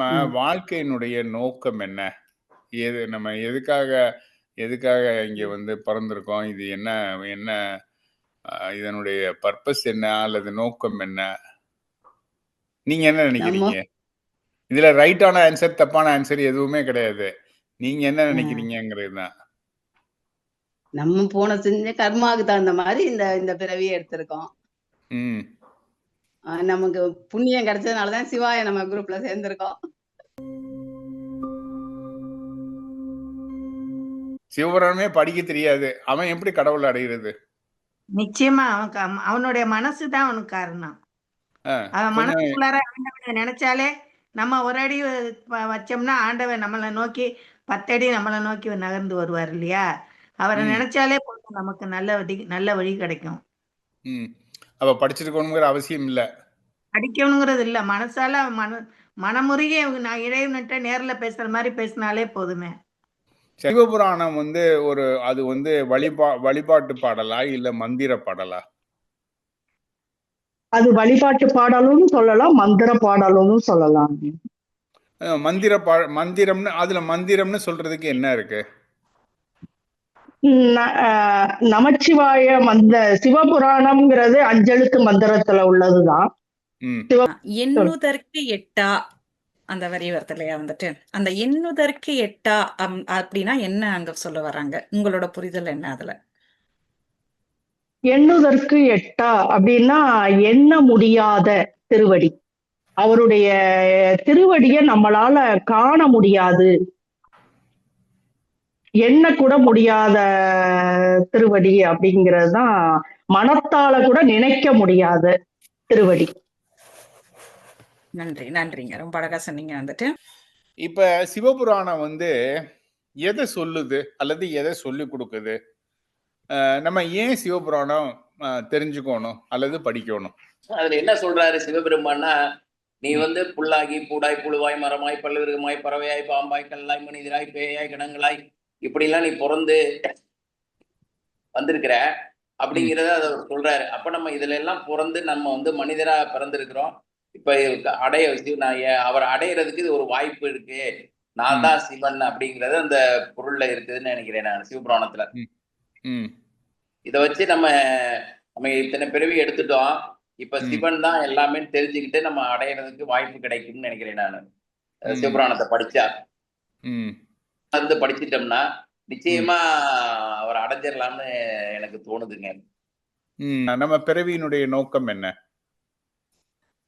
நம்ம. வாழ்க்கையினுடைய நோக்கம் என்ன? எது நம்ம எதுக்காக எதுக்காக இங்க வந்து பிறந்திருக்கோம்? இது என்ன என்ன இதனுடைய பர்ப்பஸ் என்ன? அல்லது நோக்கம் என்ன? நீங்க என்ன நம்ம நினைக்கிறீங்க? இதுல ரைட்டான ஆன்சர், தப்பான ஆன்சர் எதுவுமே கிடையாது. நீங்க என்ன அ. நினைக்கிறீங்கங்கிறது தான். நம்ம போன செஞ்ச கர்மாவுக்கு தகுந்த மாரி இந்த இந்த பிறவிய எடுத்திருக்கோம். ம். நமக்கு புண்ணியம் கிடைச்சதுனால தான் சிவாய நம்ம குரூப்ல சேர்ந்திருக்கோம். சிவபுராணமே படிக்க தெரியாது. அவன் எப்படி கடவுள அடையிறது? நிச்சயமா அவன் அவனுடைய மனசு தான் அவனுக்கு காரணம். அவன் மனசுக்குள்ளார ஆண்டவன நெனச்சாலே, நம்ம ஒரு அடி வச்சோம்னா, ஆண்டவன் நம்மள நோக்கி 10 அடி நம்மள நோக்கி நகர்ந்து வருவார் இல்லையா? அவர. நெனச்சாலே போதும் நமக்கு நல்ல வழி நல்ல வழி கிடைக்கும். அப்ப படிச்சிருக்கணுங்கிற அவசியம் இல்ல. படிக்கணுங்கிறது இல்ல. மனசால மன மனமுருகி நான் இறைவன்ட்ட நேர்ல பேசுற மாரி பேசினாலே போதுமே. சிவபுராணம் வந்து ஒரு அது வந்து வழிபா வழிபாட்டு பாடலா? இல்ல மந்திர பாடலா? அது வழிபாட்டு பாடலும்னு சொல்லலாம். மந்திர பாடலும்னு சொல்லலாம். மந்திர பா மந்திரம்னு அதுல மந்திரம்னு சொல்றதுக்கு என்ன இருக்கு? நமச்சிவாய மந்த சிவபுராணம்ங்கிறது அஞ்செழுத்து மந்திரத்துல உள்ளதுதான். எண்ணுதற்கு எட்டா அந்த வரி வருது இல்லையா வந்துட்டு. அந்த எண்ணுதற்கு எட்டா அம் அப்டின்னா என்ன அங்க சொல்ல வராங்க? உங்களோட புரிதல் என்ன அதுல? எண்ணுதற்கு எட்டா அப்டின்னா, எண்ண முடியாத திருவடி. அவருடைய திருவடிய நம்மளால காண முடியாது. எண்ணக்கூட முடியாத திருவடி அப்டிங்கிறது தான் மனத்தால கூட நினைக்க முடியாத திருவடி. நன்றி, நன்றிங்க. ரொம்ப அழகா சொன்னீங்க வந்துட்டு. இப்ப சிவபுராணம் வந்து எத சொல்லுது? அல்லது எத சொல்லிக் குடுக்குது? நம்ம ஏன் சிவபுராணம் தெரிஞ்சுக்கோணும்? அல்லது படிக்கோணும்? அதுல என்ன சொல்றாரு சிவபெருமான்னா, "நீ. வந்து புல்லாகி, பூடாய், புழுவாய், மரமாய், பல்விருகமாய், பறவையாய், பாம்பாய், கல்லாய், மனிதராய், பேயாய், கணங்களாய் இப்படிலாம் நீ பொறந்து வந்திருக்கிற." அப்படிங்கிறத அத அவர் சொல்றாரு. அப்ப நம்ம இதுல எல்லாம் பொறந்து நம்ம வந்து மனிதரா பிறந்திருக்கிறோம். இப்ப அடைய நான் எ அவர அடையறதுக்கு இது ஒரு வாய்ப்பு இருக்கு. நான். தான் சிவன் அப்படிங்கிறது அந்த பொருள்ல இருக்குதுன்னு நெனைக்கிறேன் நானு சிவபுராணத்துல. இத வச்சு நம்ம நம்ம இத்தனை பிறவி எடுத்துட்டோம். இப்ப. சிவன் தான் எல்லாமேன்னு தெரிஞ்சுக்கிட்டு நம்ம அடையறதுக்கு வாய்ப்பு கிடைக்கும்னு நெனைக்கிறேன் நானு. சிவபுராணத்த படிச்சா. வந்து படிச்சுட்டோம்னா. நிச்சயமா அவர அடைஞ்சிரலாம்னு எனக்கு தோணுதுங்க. நம்ம பிறவியினுடைய நோக்கம் என்ன?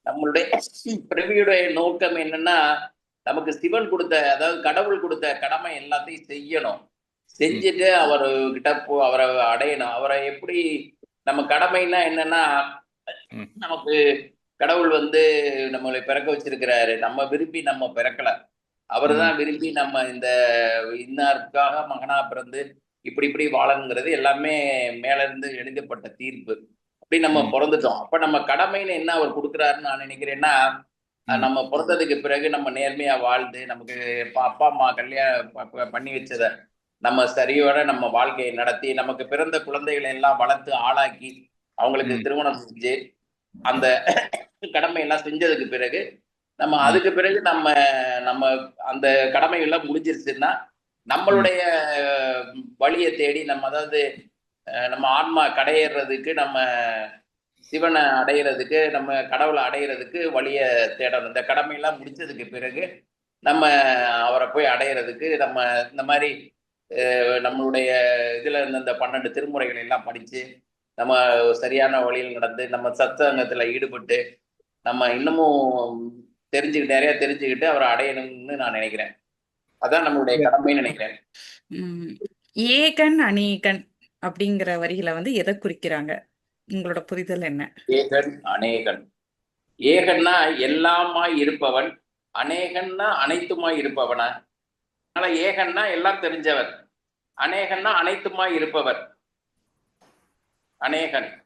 நம்மளுடைய பிறவியுடைய நோக்கம் என்னன்னா, நமக்கு சிவன் குடுத்த அதாவது கடவுள் குடுத்த கடமை எல்லாத்தையும் செய்யணும். செஞ்சுட்டு அவரு கிட்ட போ அவர அடையணும். அவர எப்படி நம்ம கடமைன்னா என்னன்னா. நமக்கு கடவுள் வந்து நம்மள பிறக்க வச்சிருக்கிறாரு. நம்ம விரும்பி நம்ம பிறக்கல. அவரு ம். தான் விரும்பி நம்ம இந்த இன்னாருக்காக மகனா பிறந்து இப்படி இப்படி வாழணுங்கிறது எல்லாமே மேல இருந்து எழுதப்பட்ட தீர்ப்பு. அப்படி நம்ம. பொறந்துட்டோம். அப்ப நம்ம கடமைன்னு என்ன அவர் குடுக்குறாருன்னு நான் நினைக்கிறேன்னா. நம்ம பொறந்ததுக்கு பிறகு நம்ம நேர்மையா வாழ்ந்து, நமக்கு அப்பா, அம்மா கல்யாணம் பண்ணி வச்சத நம்ம சரிவர நம்ம வாழ்க்கைய நடத்தி, நமக்கு பிறந்த குழந்தைகள எல்லாம் வளர்த்து ஆளாக்கி, அவங்களுக்கு. திருமணம் செஞ்சு, அந்த கடமையெல்லாம் செஞ்சதுக்கு பிறகு, நம்ம. அதுக்கு பிறகு நம்ம நம்ம அந்த கடமைகள்லாம் முடிஞ்சிருச்சுன்னா. நம்மளுடைய வழிய தேடி நம்ம அதாவது நம்ம ஆன்மா கடையேறதுக்கு நம்ம சிவன அடையறதுக்கு, நம்ம கடவுள அடையறதுக்கு வழிய தேடணும். இந்த கடமையெல்லாம் முடிச்சதுக்கு பிறகு, நம்ம அவர போய் அடையறதுக்கு நம்ம இந்த அ நம்மளுடைய இதுல இந்த 12 திருமுறைகள் எல்லாம் படிச்சு, நம்ம சரியான வழியில் நடந்து, நம்ம சத்சங்கத்துல ஈடுபட்டு, நம்ம இன்னமும் தெரிஞ்சுக்கிட்டு நெறைய தெரிஞ்சுக்கிட்டு அவர அடையணும்னு நான் நினைக்கிறேன். அதான் நம்மளுடைய. கடமைன்னு நினைக்கிறேன். ஏகன், அநேகன் அப்படிங்கிற வரியில வந்து எத குறிக்கிறாங்க? உங்களோட புரிதல் என்ன? ஏகன், அநேகன். ஏகன்னா எல்லாமாய் இருப்பவன். அநேகன்னா அனைத்துமாய் இருப்பவனா? அதனால ஏகன்னா எல்லாம் தெரிஞ்சவர். அநேகன்னா அனைத்துமாய் இருப்பவர். அநேகன்.